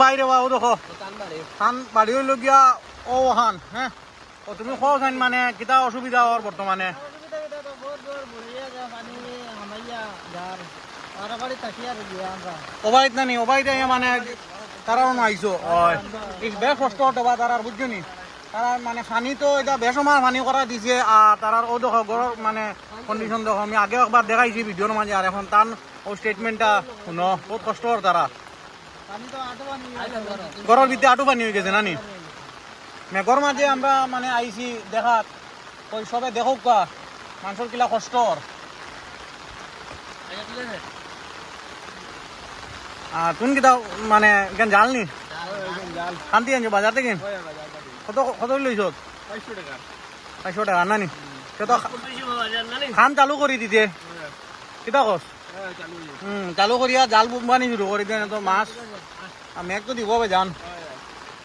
বাইরে বা ও দেখো ধান বাড়ি হইল গিয়া ও হান হ্যাঁ ও তুমি খোঁজ হান মানে কিতা অসুবিধা ওর বর্তমানে ওবাইত নানি ওবাইত মানে ইস বেশ কষ্ট হতে বা তারার বুঝছ নি? তারা মানে পানি তো এটা বেসমার পানি করা দিছে আর তারার ও দেখো গড় মানে কন্ডিশন দেখো আমি আগে একবার দেখাইছি ভিডিওর মাঝে আর এখন তার ও স্টেটমেন্টটা শুনো বহুত কষ্ট তারা গড়ের ভিতরে আটু পানি হয়ে গেছে, নানি? মেঘর মাঝে আমরা মানে আইছি দেখাত। ওই সবে দেখুক কা মানুষের কিলা কষ্ট ওর। আর তুমি কিতা মানে কেন জাল নি? শান্তি আনছো বাজার থেকে? কত কত লইছ পাঁচশো টাকা। না নি তো খান চালু করে দিতে কিতা কস চালু করিয়া জাল বানি শুরু মাছ। মেঘ তো দিব যান